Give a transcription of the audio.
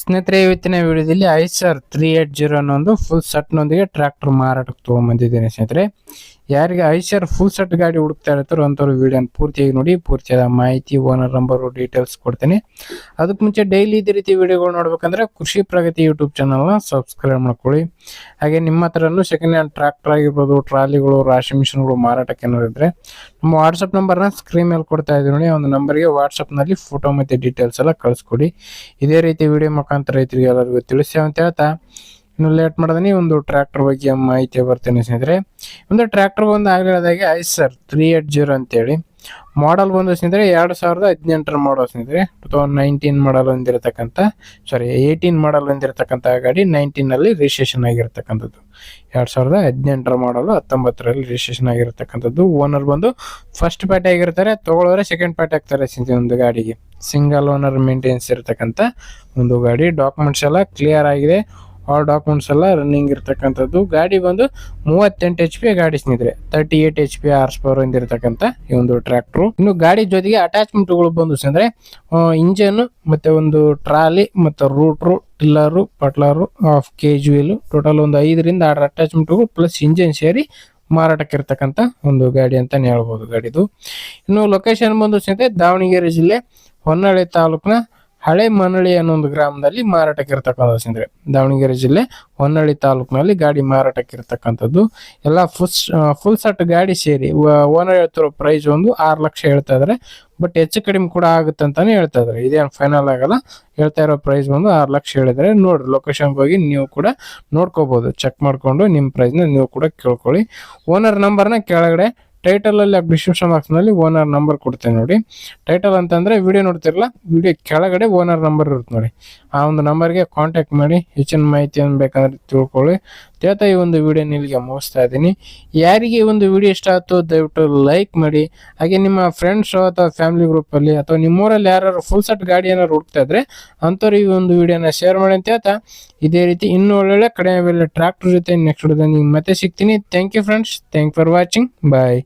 ಸ್ನೇಹಿತರೆ, ಇವತ್ತಿನ ವಿಡಿಯೋದಲ್ಲಿ ಐಸರ್ ತ್ರೀ ಏಟ್ ಜೀರೋ ಅನ್ನೋ ಒಂದು ಫುಲ್ ಸೆಟ್ನೊಂದಿಗೆ ಟ್ರ್ಯಾಕ್ಟರ್ ಮಾರಾಟಕ್ಕೆ ತೊಗೊಂಬಂದಿದ್ದೇನೆ ಸ್ನೇಹಿತರೆ. ಯಾರಿಗೆ ಐಸರ್ ಫುಲ್ ಸೆಟ್ ಗಾಡಿ ಹುಡುಕ್ತಾ ಇರ್ತಾರೋ ಅಂಥವ್ರು ವಿಡಿಯೋನ ಪೂರ್ತಿಯಾಗಿ ನೋಡಿ, ಪೂರ್ತಿಯಾದ ಮಾಹಿತಿ ಓನರ್ ನಂಬರು ಡೀಟೇಲ್ಸ್ ಕೊಡ್ತೀನಿ. ಅದಕ್ಕೆ ಮುಂಚೆ ಡೈಲಿ ಇದೇ ರೀತಿ ವಿಡಿಯೋಗಳು ನೋಡ್ಬೇಕಂದ್ರೆ ಕೃಷಿ ಪ್ರಗತಿ ಯೂಟ್ಯೂಬ್ ಚಾನಲ್ನ ಸಬ್ಸ್ಕ್ರೈಬ್ ಮಾಡ್ಕೊಳ್ಳಿ. ಹಾಗೆ ನಿಮ್ಮ ಹತ್ರನೂ ಸೆಕೆಂಡ್ ಹ್ಯಾಂಡ್ ಟ್ರ್ಯಾಕ್ಟರ್ ಆಗಿರ್ಬೋದು ಟ್ರಾಲಿಗಳು ರಾಶಿ ಮಿಷಿನ್ಗಳು ಮಾರಾಟಕ್ಕೆ ಏನಾದ್ರು ಇದ್ರೆ ನಮ್ಮ ವಾಟ್ಸಪ್ ನಂಬರ್ನ ಸ್ಕ್ರೀನ್ ಮೇಲೆ ಕೊಡ್ತಾ ಇದ್ದೀವಿ ನೋಡಿ ಒಂದು ನಂಬರ್ಗೆ ವಾಟ್ಸಪ್ನಲ್ಲಿ ಫೋಟೋ ಮತ್ತು ಡೀಟೇಲ್ಸ್ ಎಲ್ಲ ಕಳಿಸ್ಕೊಡಿ. ಇದೇ ರೀತಿ ವಿಡಿಯೋ ಮುಖಾಂತರ ರೈತರಿಗೆ ಎಲ್ಲರಿಗೂ ತಿಳಿಸಿ ಅಂತ ಹೇಳ್ತಾ. ಇನ್ನು ಲೇಟ್ ಮಾಡಿದ್ರೆ ಒಂದು ಟ್ರ್ಯಾಕ್ಟರ್ ಬಗ್ಗೆ ಮಾಹಿತಿ ಬರ್ತೇನೆ ಸ್ನೇಹಿತರೆ. ಒಂದು ಟ್ರ್ಯಾಕ್ಟರ್ ಬಂದು ಆಗಲೇ ಹೇಳಿದಾಗೆ Eicher three eight zero ಅಂತೇಳಿ. ಮಾಡಲ್ ಬಂದು ಸ್ನೇಹಿತರೆ, ಎರಡು ಸಾವಿರದ ಹದಿನೆಂಟರ ಮಾಡಲ್ ಸ್ನೇಹಿತರೆ. ಟು ತೌಸಂಡ್ ನೈನ್ಟೀನ್ ಮಾಡಲ್ ಹೊಂದಿರತಕ್ಕಂಥ ಸಾರಿ ಏಯ್ಟೀನ್ ಮಾಡಲ್ ಹೊಂದಿರತಕ್ಕಂಥ ಗಾಡಿ ನೈನ್ಟೀನಲ್ಲಿ ರಿಜಿಸ್ಟ್ರೇಷನ್ ಆಗಿರತಕ್ಕಂಥದ್ದು. ಎರಡು ಸಾವಿರದ ಹದಿನೆಂಟರ ಮಾಡಲು ಹತ್ತೊಂಬತ್ತರಲ್ಲಿ ರಿಜಿಸ್ಟ್ರೇಷನ್ ಆಗಿರತಕ್ಕಂಥದ್ದು. ಓನರ್ ಬಂದು ಫಸ್ಟ್ ಪಾರ್ಟಿ ಆಗಿರ್ತಾರೆ, ತಗೊಳ್ಳೋರೆ ಸೆಕೆಂಡ್ ಪಾರ್ಟಿ ಆಗ್ತಾರೆ ಒಂದು ಗಾಡಿಗೆ. ಸಿಂಗಲ್ ಓನರ್ ಮೇಂಟೆನ್ಸ್ ಇರತಕ್ಕಂಥ ಒಂದು ಗಾಡಿ. ಡಾಕ್ಯುಮೆಂಟ್ಸ್ ಎಲ್ಲ ಕ್ಲಿಯರ್ ಆಗಿದೆ. ಆಲ್ ಡಾಕ್ಯುಮೆಂಟ್ಸ್ ಎಲ್ಲ ರನ್ನಿಂಗ್ ಇರ್ತಕ್ಕಂಥದ್ದು. ಗಾಡಿ ಬಂದು ಮೂವತ್ತೆಂಟು ಎಚ್ ಪಿ ಗಾಡಿ ಸ್ನೇಹಿತರೆ. Thirty eight H P horse power ಹೊಂದಿರತಕ್ಕಂಥ ಈ ಒಂದು ಟ್ರ್ಯಾಕ್ಟ್ರು ಇನ್ನು ಗಾಡಿ ಜೊತೆಗೆ ಅಟ್ಯಾಚ್ಮೆಂಟ್ಗಳು ಬಂದು ಅಂದರೆ ಇಂಜನ್ ಮತ್ತೆ ಒಂದು ಟ್ರಾಲಿ ಮತ್ತು rotor tiller puddler K G wheel total ಒಂದು ಐದರಿಂದ ಆರು ಅಟ್ಯಾಚ್ಮೆಂಟ್ಗಳು ಪ್ಲಸ್ ಇಂಜನ್ ಸೇರಿ ಮಾರಾಟಕ್ಕೆ ಇರ್ತಕ್ಕಂಥ ಒಂದು ಗಾಡಿ ಅಂತಾನೆ ಹೇಳ್ಬೋದು ಗಾಡಿದು. ಇನ್ನು ಲೊಕೇಶನ್ ಬಂದು ಸ್ನೇಹಿತರೆ, ದಾವಣಗೆರೆ ಜಿಲ್ಲೆ ಹೊನ್ನಾಳಿ ತಾಲೂಕಿನ ಹಳೆ ಮನಳಿ ಅನ್ನೋ ಒಂದು ಗ್ರಾಮದಲ್ಲಿ ಮಾರಾಟಕ್ಕೆ ಇರ್ತಕ್ಕಂಥ ಸ್ನೇಹಿತರೆ ದಾವಣಗೆರೆ ಜಿಲ್ಲೆ ಹೊನ್ನಳ್ಳಿ ತಾಲೂಕಿನಲ್ಲಿ ಗಾಡಿ ಮಾರಾಟಕ್ಕೆ ಇರ್ತಕ್ಕಂಥದ್ದು. ಎಲ್ಲ ಫುಲ್ ಫುಲ್ ಸೆಟ್ ಗಾಡಿ ಸೇರಿ ಓನರ್ ಹೇಳ್ತಿರೋ ಪ್ರೈಸ್ ಒಂದು ಆರು ಲಕ್ಷ ಹೇಳ್ತಾ ಇದ್ದಾರೆ ಬಟ್ ಹೆಚ್ಚು ಕಡಿಮೆ ಕೂಡ ಆಗುತ್ತೆ ಅಂತಾನೆ ಹೇಳ್ತಾ ಇದ್ದಾರೆ ಇದೇನು ಫೈನಲ್ ಆಗಲ್ಲ. ಹೇಳ್ತಾ ಇರೋ ಪ್ರೈಸ್ ಬಂದು ಆರು ಲಕ್ಷ ಹೇಳಿದ್ರೆ ನೋಡ್ರಿ ಲೊಕೇಶನ್ಗೆ ಹೋಗಿ ನೀವು ಕೂಡ ನೋಡ್ಕೋಬಹುದು ಚೆಕ್ ಮಾಡ್ಕೊಂಡು ನಿಮ್ಮ ಪ್ರೈಸ್ನ ನೀವು ಕೂಡ ಕೇಳ್ಕೊಳ್ಳಿ. ಓನರ್ ನಂಬರ್ನ ಕೆಳಗಡೆ ಟೈಟಲ್ ಅಲ್ಲಿ ಡಿಸ್ಕ್ರಿಪ್ಷನ್ ಬಾಕ್ಸ್ನಲ್ಲಿ ಓನರ್ ನಂಬರ್ ಕೊಡ್ತೇನೆ ನೋಡಿ. ಟೈಟಲ್ ಅಂತಂದ್ರೆ ವಿಡಿಯೋ ನೋಡ್ತಿರಲ್ಲ ವಿಡಿಯೋ ಕೆಳಗಡೆ ಓನರ್ ನಂಬರ್ ಇರುತ್ತೆ ನೋಡಿ. ಆ ಒಂದು ನಂಬರ್ಗೆ ಕಾಂಟ್ಯಾಕ್ಟ್ ಮಾಡಿ, ಹೆಚ್ಚಿನ ಮಾಹಿತಿಯನ್ನು ಬೇಕಂದ್ರೆ ತಿಳ್ಕೊಳ್ಳಿ. ತೇತ ಈ ಒಂದು ವಿಡಿಯೋ ನಿಲ್ಲಿಗೆ ಮುಗಿಸ್ತಾ ಇದ್ದೀನಿ. ಯಾರಿಗೆ ಈ ಒಂದು ವಿಡಿಯೋ ಇಷ್ಟ ಆಯ್ತು, ದಯವಿಟ್ಟು ಲೈಕ್ ಮಾಡಿ. ಹಾಗೆ ನಿಮ್ಮ ಫ್ರೆಂಡ್ಸ್ ಅಥವಾ ಫ್ಯಾಮಿಲಿ ಗ್ರೂಪಲ್ಲಿ ಅಥವಾ ನಿಮ್ಮೂರಲ್ಲಿ ಯಾರು ಫುಲ್ ಸೆಟ್ ಗಾಡಿ ಏನಾರು ಹುಡ್ತಾ ಇದ್ರೆ ಅಂಥವ್ರು ಈ ಒಂದು ವಿಡಿಯೋನ ಶೇರ್ ಮಾಡಿ ಅಂತ ಇದೇ ರೀತಿ ಇನ್ನೂ ಒಳ್ಳೊಳ್ಳೆ ಕಡಿಮೆ ಬೆಲೆ ಟ್ರ್ಯಾಕ್ಟರ್ ಜೊತೆ ನೆಕ್ಸ್ಟ್ ವಿಡಿಯೋದಲ್ಲಿ ಮತ್ತೆ ಸಿಗ್ತೀನಿ. Thank you friends thank for watching bye